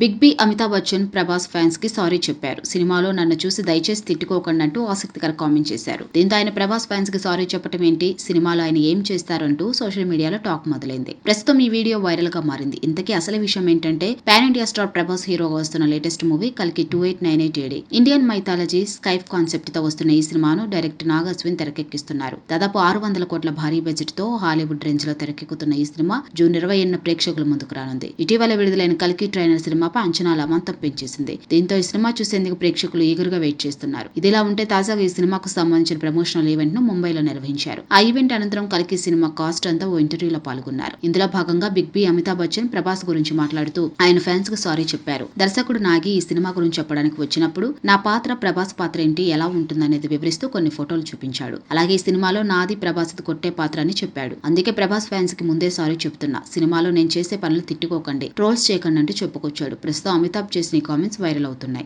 Big B Amitabh Bachchan Prabhas ఫ్యాన్స్కి sorry చెప్పారు. సినిమాలో నన్ను చూసి దయచేసి తిట్టుకోకండి అంటూ ఆసక్తికర కామెంట్ చేశారు. దీంతో ఆయన ప్రభాస్ ఫ్యాన్స్కి సారీ చెప్పడం ఏంటి? సినిమాలో ఆయన ఏం చేస్తారంటూ సోషల్ మీడియాలో టాక్ మొదలైంది. ప్రస్తుతం ఈ వీడియో వైరల్గా మారింది. ఇంతకీ అసలు విషయం ఏంటంటే పాన్ ఇండియా స్టార్ ప్రభాస్ హీరోగా వస్తున్న లేటెస్ట్ మూవీ కలికి two eight nine eight AD Indian mythology scifi కాన్సెప్ట్తో వస్తున్న ఈ సినిమాను డైరెక్టర్ నాగస్విన్ తెరకెక్కిస్తున్నారు. దాదాపు ఆరు వందల కోట్ల భారీ బడ్జెట్తో హాలీవుడ్ రేంజ్లో తెరకెక్కుతున్న ఈ సినిమా జూన్ ఇరవై ఎన్న ప్రేక్షకుల ముందుకు రానుంది. ఇటీవల విడుదలైన కలికి ట్రైనర్ సినిమా సినిమాపై అంచనాల అమాంతం పెంచేసింది. దీంతో ఈ సినిమా చూసేందుకు ప్రేక్షకులు ఈగురుగా వెయిట్ చేస్తున్నారు. ఇదిలా ఉంటే తాజాగా ఈ సినిమాకు సంబంధించిన ప్రమోషనల్ ఈవెంట్ను ముంబైలో నిర్వహించారు. ఆ ఈవెంట్ అనంతరం కలికి సినిమా కాస్ట్ అంతా ఓ ఇంటర్వ్యూలో పాల్గొన్నారు. ఇందులో భాగంగా బిగ్ బి అమితాబ్ బచ్చన్ ప్రభాస్ గురించి మాట్లాడుతూ ఆయన ఫ్యాన్స్కు సారీ చెప్పారు. దర్శకుడు నాగి ఈ సినిమా గురించి చెప్పడానికి వచ్చినప్పుడు నా పాత్ర ప్రభాస్ పాత్ర ఏంటి? ఎలా ఉంటుందనేది వివరిస్తూ కొన్ని ఫోటోలు చూపించాడు. అలాగే ఈ సినిమాలో నాది ప్రభాస్ కొట్టే పాత్ర అని చెప్పాడు. అందుకే ప్రభాస్ ఫ్యాన్స్కి ముందే సారీ చెప్తున్నా. సినిమాలో నేను చేసే పనులు తిట్టుకోకండి. ట్రోల్స్ చేయకండి అంటూ చెప్పుకొచ్చాడు. ప్రస్తుతం అమితాబ్ చేసిన ఈ కామెంట్స్ వైరల్ అవుతున్నాయి.